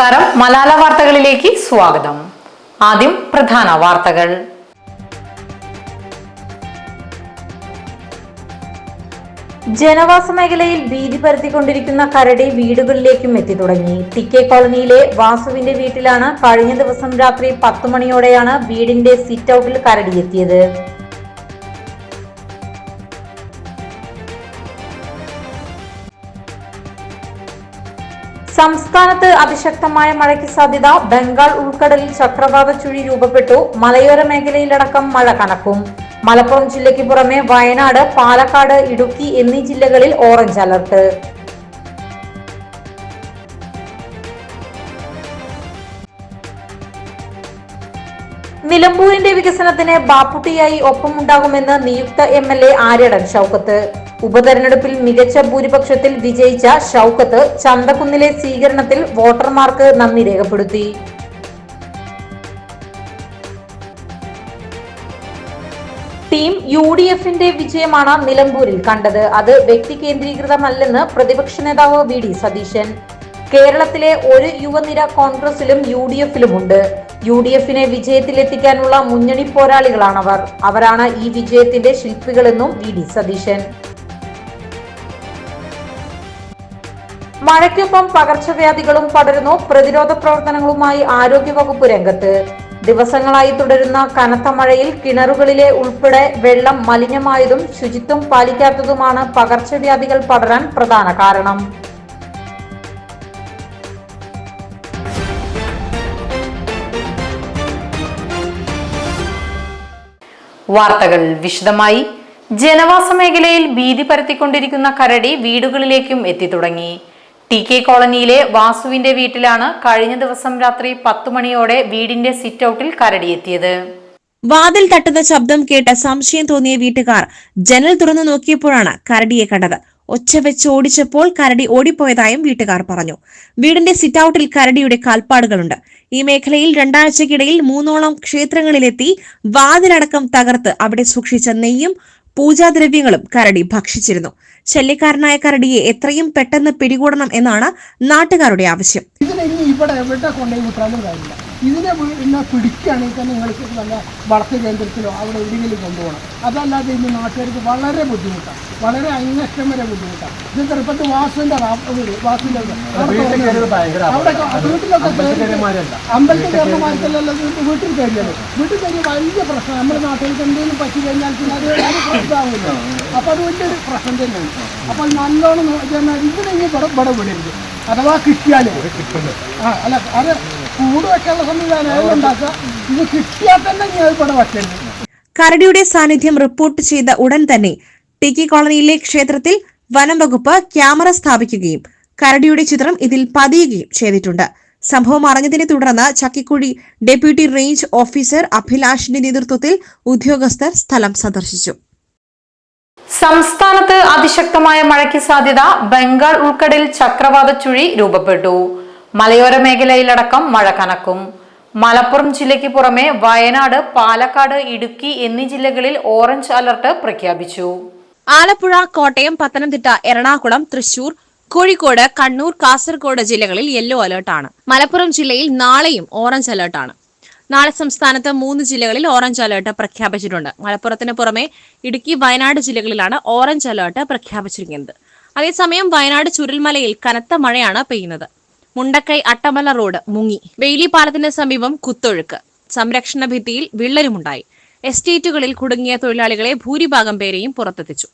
നമസ്കാരം. മലാല വാർത്തകളിലേക്ക് സ്വാഗതം. ആദ്യം പ്രധാന വാർത്തകൾ. ജനവാസ മേഖലയിൽ ഭീതി പരത്തിക്കൊണ്ടിരിക്കുന്ന കരടി വീടുകളിലേക്കും എത്തി തുടങ്ങി. ടി കെ കോളനിയിലെ വാസുവിന്റെ വീട്ടിലാണ് കഴിഞ്ഞ ദിവസം രാത്രി പത്തു മണിയോടെയാണ് വീടിന്റെ സിറ്റ് ഔട്ടിൽ കരടി എത്തിയത്. സംസ്ഥാനത്ത് അതിശക്തമായ മഴയ്ക്ക് സാധ്യത. ബംഗാൾ ഉൾക്കടലിൽ ചക്രവാത ചുഴി രൂപപ്പെട്ടു. മലയോര മേഖലയിലടക്കം മഴ കണക്കും മലപ്പുറം ജില്ലയ്ക്ക് പുറമെ വയനാട് പാലക്കാട് ഇടുക്കി എന്നീ ജില്ലകളിൽ ഓറഞ്ച് അലർട്ട്. നിലമ്പൂരിന്റെ വികസനത്തിന് ബാപ്പുട്ടിയായി ഒപ്പമുണ്ടാകുമെന്ന് നിയുക്ത M L A Aryadan Shoukath. ഉപതെരഞ്ഞെടുപ്പിൽ മികച്ച ഭൂരിപക്ഷത്തിൽ വിജയിച്ച ഷൌക്കത്ത് ചന്തക്കുന്നിലെ സ്വീകരണത്തിൽ വോട്ടർമാർക്ക് നന്ദി രേഖപ്പെടുത്തി. ടീം യു ഡി എഫിന്റെ വിജയമാണ് നിലമ്പൂരിൽ കണ്ടത്. അത് വ്യക്തി കേന്ദ്രീകൃതമല്ലെന്ന് പ്രതിപക്ഷ നേതാവ് വി ഡി സതീശൻ. കേരളത്തിലെ ഒരു യുവനിര കോൺഗ്രസിലും യു ഡി എഫിലുമുണ്ട് യു ഡി എഫിനെ വിജയത്തിലെത്തിക്കാനുള്ള മുന്നണി പോരാളികളാണവർ. അവരാണ് ഈ വിജയത്തിന്റെ ശില്പികളെന്നും വി ഡി സതീശൻ. മഴയ്ക്കൊപ്പം പകർച്ചവ്യാധികളും പടരുന്നു പ്രതിരോധ പ്രവർത്തനങ്ങളുമായി ആരോഗ്യവകുപ്പ് രംഗത്ത്. ദിവസങ്ങളായി തുടരുന്ന കനത്ത മഴയിൽ കിണറുകളിലെ ഉൾപ്പെടെ വെള്ളം മലിനമായതും ശുചിത്വം പാലിക്കാത്തതുമാണ് പകർച്ചവ്യാധികൾ പടരാൻ പ്രധാന കാരണം. വാർത്തകൾ വിശദമായി. ജനവാസ മേഖലയിൽ ഭീതി പരത്തിക്കൊണ്ടിരിക്കുന്ന കരടി വീടുകളിലേക്കും എത്തി തുടങ്ങി. ടി കെ കോളനിയിലെ വാസുവിന്റെ വീട്ടിലാണ് കഴിഞ്ഞ ദിവസം രാത്രി പത്തു മണിയോടെ വീടിന്റെ സിറ്റ് ഔട്ടിൽ കരടി എത്തിയത്. വാതിൽ തട്ടുന്ന ശബ്ദം കേട്ട് സംശയം തോന്നിയ വീട്ടുകാർ ജനൽ തുറന്നു നോക്കിയപ്പോഴാണ് കരടിയെ കണ്ടത്. ഒച്ച വെച്ച് ഓടിച്ചപ്പോൾ കരടി ഓടിപ്പോയതായും വീട്ടുകാർ പറഞ്ഞു. വീടിന്റെ സിറ്റ് ഔട്ടിൽ കരടിയുടെ കാൽപ്പാടുകളുണ്ട്. ഈ മേഖലയിൽ രണ്ടാഴ്ചക്കിടയിൽ മൂന്നോളം ക്ഷേത്രങ്ങളിലെത്തി വാതിലടക്കം തകർത്ത് അവിടെ സൂക്ഷിച്ച നെയ്യും പൂജാദ്രവ്യങ്ങളും കരടി ഭക്ഷിച്ചിരുന്നു. ശല്യക്കാരനായ കരടിയെ എത്രയും പെട്ടെന്ന് പിടികൂടണം എന്നാണ് നാട്ടുകാരുടെ ആവശ്യം. ഇവിടെ ഇതിനെ എല്ലാം പിടിക്കുകയാണെങ്കിൽ തന്നെ നിങ്ങൾക്ക് നല്ല വളർത്തു കേന്ദ്രത്തിലോ അവിടെ എവിടെയെങ്കിലും കൊണ്ടുപോകണം. അതല്ലാതെ ഇന്ന് നാട്ടുകാർക്ക് വളരെ ബുദ്ധിമുട്ടാണ്. വളരെ അന്വേഷണം വരെ ബുദ്ധിമുട്ടാണ്. ഇത് ചെറുപ്പത്തിൽ വാസുവിന്റെ വാസുവിന്റെ വീട് അവിടെ വീട്ടിലൊക്കെ അമ്പലത്തിൽ കയറുന്ന ഇത് വീട്ടിൽ കയറിയത്. വീട്ടിൽ കയറിയ വലിയ പ്രശ്നം. നമ്മുടെ നാട്ടുകാർക്ക് എന്തെങ്കിലും പറ്റി കഴിഞ്ഞാൽ പിന്നെ അത് പ്രശ്നമാവില്ല. അപ്പോൾ അത് വലിയൊരു പ്രശ്നം തന്നെയാണ്. അപ്പോൾ നല്ലോണം ഇതിനെ ഇവിടെ ഇവിടെ വിടരുത്. അഥവാ കിട്ടിയാൽ ആ അല്ല അത് കൂട് വെക്കാനുള്ള സംവിധാനം ഉണ്ടാക്കുക ഇത് കിട്ടിയാൽ തന്നെ ഞാൻ ഇവിടെ വെക്കേണ്ടത്. കരടിയുടെ സാന്നിധ്യം റിപ്പോർട്ട് ചെയ്ത ഉടൻ തന്നെ ടിക്കി കെ കോളനിയിലെ ക്ഷേത്രത്തിൽ വനം വകുപ്പ് ക്യാമറ സ്ഥാപിക്കുകയും കരടിയുടെ ചിത്രം ഇതിൽ പതിയുകയും ചെയ്തിട്ടുണ്ട്. സംഭവം അറിഞ്ഞതിനെ തുടർന്ന് ചക്കിക്കുഴി ഡെപ്യൂട്ടി റേഞ്ച് ഓഫീസർ അഭിലാഷിന്റെ നേതൃത്വത്തിൽ ഉദ്യോഗസ്ഥർ സ്ഥലം സന്ദർശിച്ചു. സംസ്ഥാനത്ത് അതിശക്തമായ മഴയ്ക്ക് സാധ്യത ബംഗാൾ ഉൾക്കടലിൽ ചക്രവാത ചുഴി രൂപപ്പെട്ടു. മലയോര മേഖലയിലടക്കം മഴ കനക്കും. മലപ്പുറം ജില്ലയ്ക്ക് പുറമെ വയനാട് പാലക്കാട് ഇടുക്കി എന്നീ ജില്ലകളിൽ ഓറഞ്ച് അലർട്ട് പ്രഖ്യാപിച്ചു. ആലപ്പുഴ കോട്ടയം പത്തനംതിട്ട എറണാകുളം തൃശൂർ കോഴിക്കോട് കണ്ണൂർ കാസർഗോഡ് ജില്ലകളിൽ യെല്ലോ അലർട്ടാണ്. മലപ്പുറം ജില്ലയിൽ നാളെയും ഓറഞ്ച് അലർട്ടാണ്. നാളെ സംസ്ഥാനത്ത് മൂന്ന് ജില്ലകളിൽ ഓറഞ്ച് അലർട്ട് പ്രഖ്യാപിച്ചിട്ടുണ്ട്. മലപ്പുറത്തിന് പുറമെ ഇടുക്കി വയനാട് ജില്ലകളിലാണ് ഓറഞ്ച് അലർട്ട് പ്രഖ്യാപിച്ചിരിക്കുന്നത്. അതേസമയം വയനാട് ചുരൽമലയിൽ കനത്ത മഴയാണ് പെയ്യുന്നത്. മുണ്ടക്കൈ അട്ടമല റോഡ് മുങ്ങി. വെയിലി പാലത്തിന് സമീപം കുത്തൊഴുക്ക്. സംരക്ഷണ ഭിത്തിയിൽ വിള്ളലുമുണ്ടായി. എസ്റ്റേറ്റുകളിൽ കുടുങ്ങിയ തൊഴിലാളികളെ ഭൂരിഭാഗം പേരെയും പുറത്തെത്തിച്ചു.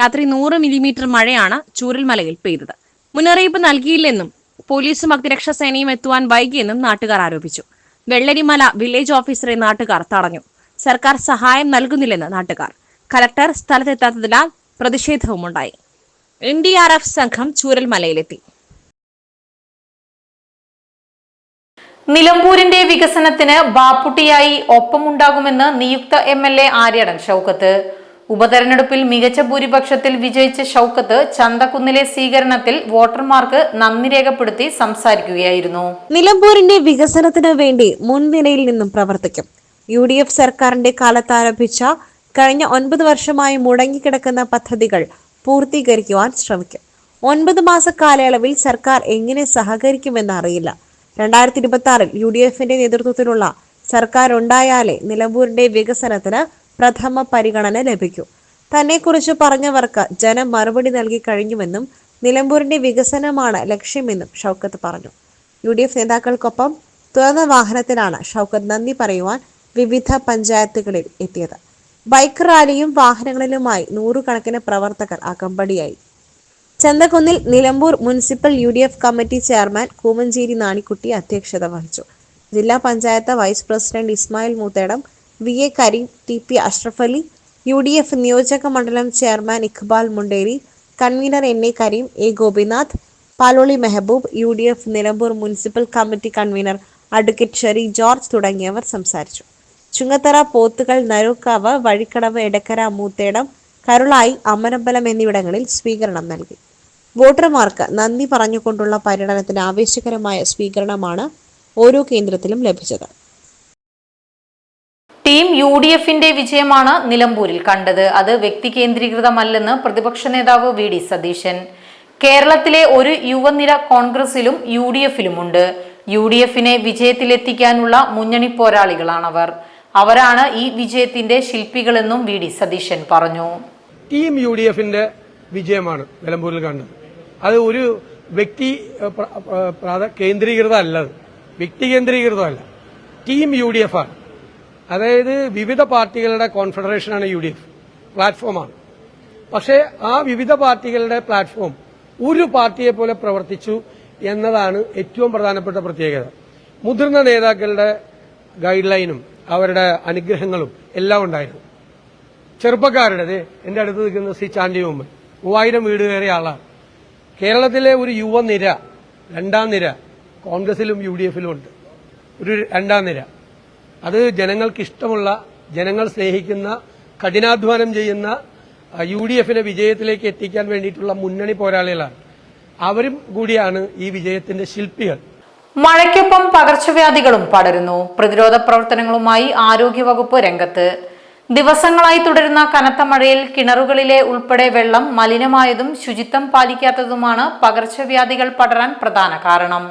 രാത്രി നൂറ് മില്ലിമീറ്റർ മഴയാണ് ചൂരൽമലയിൽ പെയ്തത്. മുന്നറിയിപ്പ് നൽകിയില്ലെന്നും പോലീസും അഗ്നിരക്ഷാ സേനയും എത്തുവാൻ വൈകിയെന്നും നാട്ടുകാർ ആരോപിച്ചു. വെള്ളരിമല വില്ലേജ് ഓഫീസറെ നാട്ടുകാർ തടഞ്ഞു. സർക്കാർ സഹായം നൽകുന്നില്ലെന്ന് നാട്ടുകാർ. കലക്ടർ സ്ഥലത്തെത്താത്തതിനാൽ പ്രതിഷേധവുമുണ്ടായി. എൻ ഡി ആർ എഫ് സംഘം ചൂരൽമലയിലെത്തി. നിലമ്പൂരിന്റെ വികസനത്തിന് ബാപ്പുട്ടിയായി ഒപ്പമുണ്ടാകുമെന്ന് നിയുക്ത M L A Aryadan Shoukath. ഉപതെരഞ്ഞെടുപ്പിൽ മികച്ച ഭൂരിപക്ഷത്തിൽ വിജയിച്ച ഷൗക്കത്ത് ചന്തക്കുന്നിലെ സ്വീകരണത്തിൽ വോട്ടർമാർക്ക് നന്ദി രേഖപ്പെടുത്തി സംസാരിക്കുകയായിരുന്നു. നിലമ്പൂരിന്റെ വികസനത്തിന് വേണ്ടി മുൻനിരയിൽ നിന്നും പ്രവർത്തിക്കും. യു ഡി എഫ് സർക്കാരിന്റെ കാലത്ത് ആരംഭിച്ച കഴിഞ്ഞ ഒൻപത് വർഷമായി മുടങ്ങിക്കിടക്കുന്ന പദ്ധതികൾ പൂർത്തീകരിക്കുവാൻ ശ്രമിക്കും. ഒൻപത് മാസ കാലയളവിൽ സർക്കാർ എങ്ങനെ സഹകരിക്കുമെന്ന് അറിയില്ല. രണ്ടായിരത്തി ഇരുപത്തി ആറിൽ യു ഡി എഫിന്റെ നേതൃത്വത്തിലുള്ള സർക്കാർ ഉണ്ടായാലേ നിലമ്പൂരിന്റെ വികസനത്തിന് പ്രഥമ പരിഗണന ലഭിക്കൂ. തന്നെക്കുറിച്ച് പറഞ്ഞവർക്ക് ജനം മറുപടി നൽകി കഴിഞ്ഞുവെന്നും നിലമ്പൂരിന്റെ വികസനമാണ് ലക്ഷ്യമെന്നും ഷൗക്കത്ത് പറഞ്ഞു. യു ഡി എഫ് നേതാക്കൾക്കൊപ്പം തുറന്ന വാഹനത്തിലാണ് ഷൗക്കത്ത് നന്ദി പറയുവാൻ വിവിധ പഞ്ചായത്തുകളിൽ എത്തിയത്. ബൈക്ക് റാലിയും വാഹനങ്ങളിലുമായി നൂറുകണക്കിന് പ്രവർത്തകർ അകമ്പടിയായി. ചന്തകുന്നിൽ Nilambur municipal U D F committee chairman Koomancheri Nanikutty അധ്യക്ഷത വഹിച്ചു. ജില്ലാ panchayat vice president Ismail Moothedam V A Kareem T P Ashraf Ali U D F നിയോജക മണ്ഡലം chairman Iqbal Munderi convener N A Kareem A Gopinath Paloli Mehboob U D F Nilambur municipal committee convener advocate Sherry George തുടങ്ങിയവർ സംസാരിച്ചു. ചുങ്കത്തറ പോത്തുകൾ നരൂക്കാവ് വഴിക്കടവ് എടക്കര മൂത്തേടം കരുളായി അമരമ്പലം എന്നിവിടങ്ങളിൽ സ്വീകരണം നൽകി. വോട്ടർമാർക്ക് നന്ദി പറഞ്ഞുകൊണ്ടുള്ള പര്യടനത്തിന് ആവേശകരമായ സ്വീകരണമാണ് ഓരോ കേന്ദ്രത്തിലും ലഭിച്ചത്. ടീം യു ഡി എഫിന്റെ വിജയമാണ് നിലമ്പൂരിൽ കണ്ടത്. അത് വ്യക്തി കേന്ദ്രീകൃതമല്ലെന്ന് പ്രതിപക്ഷ നേതാവ് വി ഡി സതീശൻ. കേരളത്തിലെ ഒരു യുവനിര കോൺഗ്രസിലും യു ഡി എഫിലുമുണ്ട് യു ഡി എഫിനെ വിജയത്തിലെത്തിക്കാനുള്ള മുന്നണി പോരാളികളാണവർ. അവരാണ് ഈ വിജയത്തിന്റെ ശില്പികളെന്നും വി ഡി സതീശൻ പറഞ്ഞു. ടീം യു ഡി എഫിന്റെ വിജയമാണ് നിലമ്പൂരിൽ കണ്ടത്. അത് ഒരു വ്യക്തി കേന്ദ്രീകൃതമല്ല അത്. വ്യക്തി കേന്ദ്രീകൃതമല്ല. ടീം യു ഡി എഫ് ആണ്. അതായത് വിവിധ പാർട്ടികളുടെ കോൺഫെഡറേഷനാണ് യു ഡി എഫ് പ്ലാറ്റ്ഫോമാണ്. പക്ഷേ ആ വിവിധ പാർട്ടികളുടെ പ്ലാറ്റ്ഫോം ഒരു പാർട്ടിയെ പോലെ പ്രവർത്തിച്ചു എന്നതാണ് ഏറ്റവും പ്രധാനപ്പെട്ട പ്രത്യേകത. മുതിർന്ന നേതാക്കളുടെ ഗൈഡ് ലൈനും അവരുടെ അനുഗ്രഹങ്ങളും എല്ലാം ഉണ്ടായിരുന്നു. ചെറുപ്പക്കാരുടെ എന്റെ അടുത്ത് നിൽക്കുന്ന സി ചാണ്ടി മുമ്പ്. മൂവായിരം വീട് കയറിയ ആളാണ്. കേരളത്തിലെ ഒരു യുവനിര രണ്ടാം നിര കോൺഗ്രസിലും യു ഡി എഫിലും ഉണ്ട്. ഒരു രണ്ടാം നിര. അത് ജനങ്ങൾക്ക് ഇഷ്ടമുള്ള ജനങ്ങൾ സ്നേഹിക്കുന്ന കഠിനാധ്വാനം ചെയ്യുന്ന യു ഡി എഫിനെ വിജയത്തിലേക്ക് എത്തിക്കാൻ വേണ്ടിയിട്ടുള്ള മുന്നണി പോരാളികളാണ്. അവരും കൂടിയാണ് ഈ വിജയത്തിന്റെ ശില്പികൾ. മഴയ്ക്കൊപ്പം പകർച്ചവ്യാധികളും പടരുന്നു. പ്രതിരോധ പ്രവർത്തനങ്ങളുമായി ആരോഗ്യവകുപ്പ് രംഗത്ത് ദിവസങ്ങളായി തുടരുന്ന കനത്ത മഴയിൽ കിണറുകളിലെ ഉൾപ്പെടെ വെള്ളം മലിനമായതും ശുചിത്വം പാലിക്കാത്തതുമാണ് പകർച്ചവ്യാധികൾ പടരാൻ പ്രധാന കാരണം.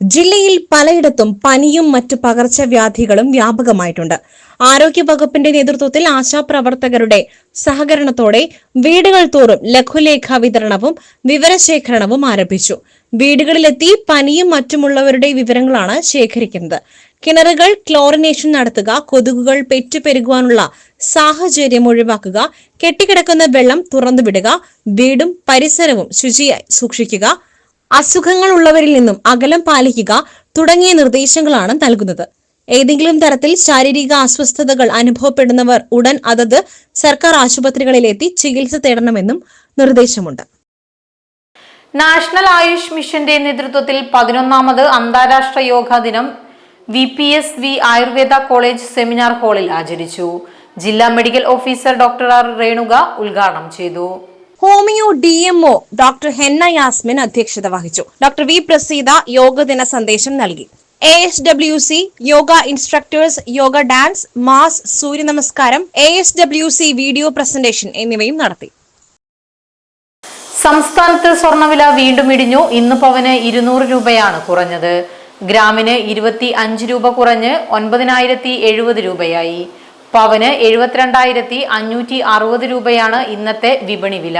ജില്ലയിൽ പലയിടത്തും പനിയും മറ്റു പകർച്ചവ്യാധികളും വ്യാപകമായിട്ടുണ്ട്. ആരോഗ്യ വകുപ്പിന്റെ നേതൃത്വത്തിൽ ആശാപ്രവർത്തകരുടെ സഹകരണത്തോടെ വീടുകൾ തോറും ലഘുലേഖ വിതരണവും വിവരശേഖരണവും ആരംഭിച്ചു. വീടുകളിലെത്തി പനിയും മറ്റുമുള്ളവരുടെ വിവരങ്ങളാണ് ശേഖരിക്കുന്നത്. കിണറുകൾ ക്ലോറിനേഷൻ നടത്തുക കൊതുകുകൾ പെറ്റുപെരുകുവാനുള്ള സാഹചര്യം ഒഴിവാക്കുക കെട്ടിക്കിടക്കുന്ന വെള്ളം തുറന്നുവിടുക വീടും പരിസരവും ശുചിയായി സൂക്ഷിക്കുക അസുഖങ്ങൾ ഉള്ളവരിൽ നിന്നും അകലം പാലിക്കുക തുടങ്ങിയ നിർദ്ദേശങ്ങളാണ് നൽകുന്നത്. ഏതെങ്കിലും തരത്തിൽ ശാരീരിക അസ്വസ്ഥതകൾ അനുഭവപ്പെടുന്നവർ ഉടൻ അതത് സർക്കാർ ആശുപത്രികളിലെത്തി ചികിത്സ തേടണമെന്നും നിർദ്ദേശമുണ്ട്. നാഷണൽ ആയുഷ് മിഷന്റെ നേതൃത്വത്തിൽ പതിനൊന്നാമത് അന്താരാഷ്ട്ര യോഗാ ദിനം V P S V Ayurveda college seminar ഹാളിൽ ആചരിച്ചു. ജില്ലാ medical officer doctor R Renuka ഉദ്ഘാടനം ചെയ്തു. Homeo D M O doctor Henna Yasmin അധ്യക്ഷത വഹിച്ചു. ഡോക്ടർ വി പ്രസീത യോഗ ദിന സന്ദേശം നൽകി. A S W C yoga instructors yoga dance mass Surya Namaskaram A S W C video presentation എന്നിവയും നടത്തി. സംസ്ഥാനത്ത് സ്വർണവില വീണ്ടും ഇടിഞ്ഞു. ഇന്ന് പവന് ഇരുന്നൂറ് രൂപയാണ് കുറഞ്ഞത്. ഗ്രാമിന് ഇരുപത്തി അഞ്ച് രൂപ കുറഞ്ഞ് ഒൻപതിനായിരത്തി എഴുപത് രൂപയായി. പവന് എഴുപത്തിരണ്ടായിരത്തി അഞ്ഞൂറ്റി അറുപത് രൂപയാണ് ഇന്നത്തെ വിപണി വില.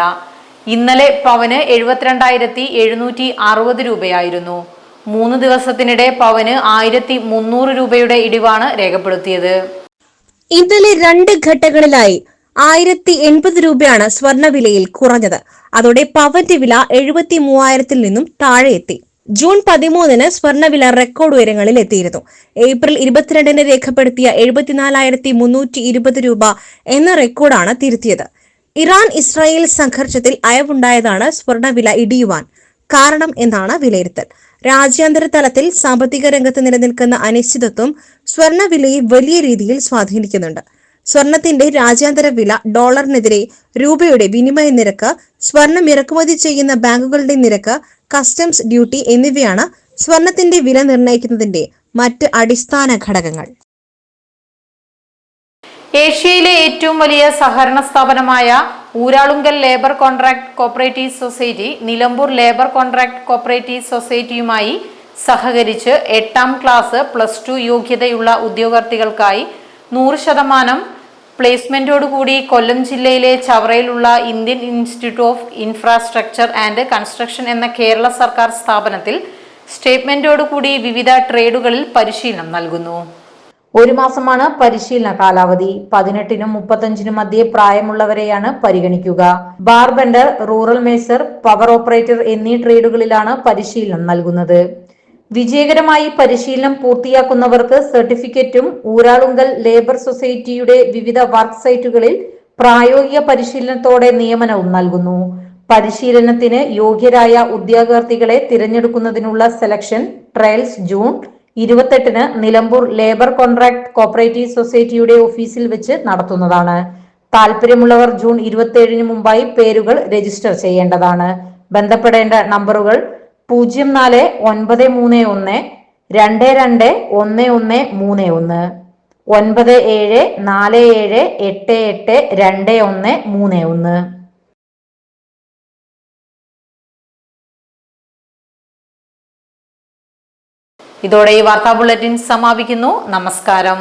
ഇന്നലെ പവന് എഴുപത്തിരണ്ടായിരത്തി എഴുന്നൂറ്റി അറുപത് രൂപയായിരുന്നു. മൂന്ന് ദിവസത്തിനിടെ പവന് ആയിരത്തി മുന്നൂറ് രൂപയുടെ ഇടിവാണ് രേഖപ്പെടുത്തിയത്. ഇന്നലെ രണ്ട് ഘട്ടങ്ങളിലായി ആയിരത്തി എൺപത് രൂപയാണ് സ്വർണവിലയിൽ കുറഞ്ഞത്. അതോടെ പവന്റെ വില എഴുപത്തി മൂവായിരത്തിൽ നിന്നും താഴെ എത്തി ജൂൺ പതിമൂന്നിന് സ്വർണവില റെക്കോർഡ് ഉയരങ്ങളിൽ എത്തിയിരുന്നു. ഏപ്രിൽ ഇരുപത്തിരണ്ടിന് രേഖപ്പെടുത്തിയ എഴുപത്തിനാലായിരത്തി മുന്നൂറ്റി ഇരുപത് രൂപ എന്ന റെക്കോർഡാണ് തിരുത്തിയത്. ഇറാൻ ഇസ്രായേൽ സംഘർഷത്തിൽ അയവുണ്ടായതാണ് സ്വർണവില ഇടിയുവാൻ കാരണം എന്നാണ് വിലയിരുത്തൽ. രാജ്യാന്തര തലത്തിൽ സാമ്പത്തിക രംഗത്ത് നിലനിൽക്കുന്ന അനിശ്ചിതത്വം സ്വർണവിലയെ വലിയ രീതിയിൽ സ്വാധീനിക്കുന്നുണ്ട്. സ്വർണത്തിന്റെ രാജ്യാന്തര വില ഡോളറിനെതിരെ രൂപയുടെ വിനിമയ നിരക്ക് സ്വർണം ഇറക്കുമതി ചെയ്യുന്ന ബാങ്കുകളുടെ നിരക്ക് കസ്റ്റംസ് ഡ്യൂട്ടി എന്നിവയാണ് സ്വർണത്തിന്റെ വില നിർണയിക്കുന്നതിന്റെ മറ്റ് അടിസ്ഥാന ഘടകങ്ങൾ. ഏഷ്യയിലെ ഏറ്റവും വലിയ സഹകരണ സ്ഥാപനമായ Uralungal labour contract cooperative society Nilambur labour contract cooperative സൊസൈറ്റിയുമായി സഹകരിച്ച് എട്ടാം ക്ലാസ് പ്ലസ് ടു യോഗ്യതയുള്ള ഉദ്യോഗാർത്ഥികൾക്കായി നൂറ് ശതമാനം പ്ലേസ്മെന്റോടുകൂടി കൊല്ലം ജില്ലയിലെ ചവറയിലുള്ള Indian institute of infrastructure and construction എന്ന കേരള സർക്കാർ സ്ഥാപനത്തിൽ സ്റ്റേറ്റ്മെന്റോടുകൂടി വിവിധ ട്രേഡുകളിൽ പരിശീലനം നൽകുന്നു. ഒരു മാസമാണ് പരിശീലന കാലാവധി. പതിനെട്ടിനും മുപ്പത്തഞ്ചിനും മധ്യേ പ്രായമുള്ളവരെയാണ് പരിഗണിക്കുക. Bar bender rural mason power operator എന്നീ ട്രേഡുകളിലാണ് പരിശീലനം നൽകുന്നത്. വിജയകരമായി പരിശീലനം പൂർത്തിയാക്കുന്നവർക്ക് സർട്ടിഫിക്കറ്റും ഊരാളുങ്കൽ ലേബർ സൊസൈറ്റിയുടെ വിവിധ വർക്ക് സൈറ്റുകളിൽ പ്രായോഗിക പരിശീലനത്തോടെ നിയമനവും നൽകുന്നു. പരിശീലനത്തിന് യോഗ്യരായ ഉദ്യോഗാർത്ഥികളെ തിരഞ്ഞെടുക്കുന്നതിനുള്ള സെലക്ഷൻ ട്രയൽസ് ജൂൺ ഇരുപത്തെട്ടിന് നിലമ്പൂർ ലേബർ കോൺട്രാക്ട് കോപ്പറേറ്റീവ് സൊസൈറ്റിയുടെ ഓഫീസിൽ വെച്ച് നടത്തുന്നതാണ്. താല്പര്യമുള്ളവർ ജൂൺ ഇരുപത്തിയേഴിന് മുമ്പായി പേരുകൾ രജിസ്റ്റർ ചെയ്യേണ്ടതാണ്. ബന്ധപ്പെടേണ്ട നമ്പറുകൾ പൂജ്യം നാല് ഒൻപത് മൂന്ന് ഒന്ന് രണ്ട് രണ്ട് ഒന്ന് ഒന്ന് മൂന്ന് ഒന്ന്. ഒൻപത് ഏഴ് നാല് ഏഴ് എട്ട് എട്ട് രണ്ട് ഒന്ന് മൂന്ന് ഒന്ന്. ഇതോടെ ഈ വാർത്താ ബുള്ളറ്റിൻ സമാപിക്കുന്നു. നമസ്കാരം.